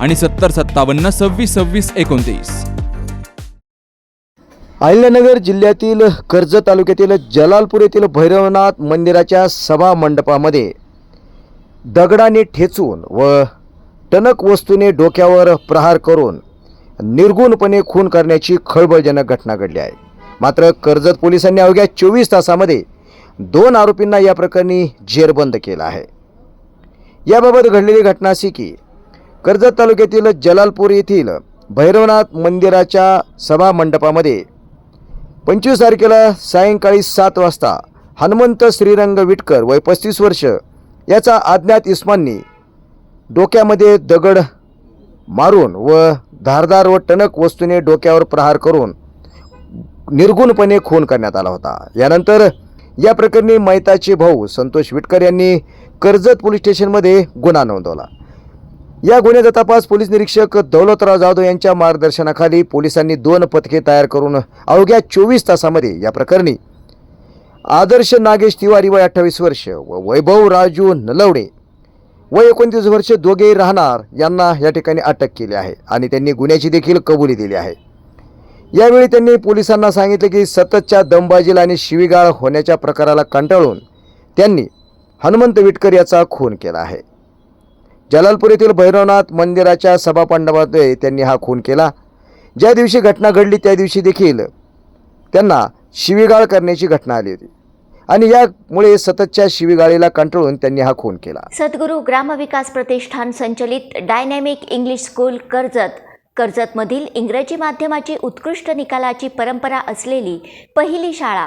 आणि सत्तर सत्तावन्न सव्वीस सव्वीस एकोणतीस. अहिल्यानगर जिल्ह्यातील कर्जत तालुक्यातील जलालपूर येथील भैरवनाथ मंदिराच्या सभा मंडपामध्ये दगडाने ठेचून व टणक वस्तूने डोक्यावर प्रहार करून निर्गुणपणे खून करण्याची खळबळजनक घटना घडली आहे. मात्र कर्जत पोलिसांनी अवघ्या चोवीस तासामध्ये दोन आरोपींना या प्रकरणी जेरबंद केला आहे. याबाबत घडलेली घटना अशी की कर्जत तालुक्यातील जलालपूर येथील भैरवनाथ मंदिराच्या सभा मंडपामध्ये पंचवीस तारखेला सायंकाळी सात वाजता हनुमंत श्रीरंग विटकर वय पस्तीस वर्ष याचा अज्ञात इस्मांनी डोक्यामध्ये दगड मारून व धारदार व टणक वस्तूने डोक्यावर प्रहार करून निर्गुणपणे खून करण्यात आला होता. यानंतर या प्रकरणी मैताचे भाऊ संतोष विटकर यांनी कर्जत पोलीस स्टेशनमध्ये गुन्हा नोंदवला. या गुन्ह्याचा तपास पोलीस निरीक्षक दौलतराव जाधव यांच्या मार्गदर्शनाखाली पोलिसांनी दोन पथके तयार करून अवघ्या चोवीस तासामध्ये या प्रकरणी आदर्श नागेश तिवारी वय अठ्ठावीस वर्ष व वैभव राजू नलवडे वय एकोणतीस वर्ष दोघेही राहणार यांना या ठिकाणी अटक केली आहे आणि त्यांनी गुन्ह्याची देखील कबुली दिली आहे. यावेळी त्यांनी पोलिसांना सांगितले की सततच्या दमबाजीला आणि शिवीगाळ होण्याच्या प्रकाराला कंटाळून त्यांनी हनुमंत विटकर याचा खून केला आहे. जलालपूर येथील भैरवनाथ मंदिराच्या सभापंडपामध्ये त्यांनी हा खून केला. ज्या दिवशी घटना घडली त्या दिवशी देखील त्यांना शिवीगाळ करण्याची घटना आली होती. आणि यामुळे सततच्या शिवीगाळीला कंटाळून त्यांनी हा खून केला. सद्गुरू ग्रामविकास प्रतिष्ठान संचलित डायनॅमिक इंग्लिश स्कूल कर्जत कर्जतमधील इंग्रजी माध्यमाची उत्कृष्ट निकालाची परंपरा असलेली पहिली शाळा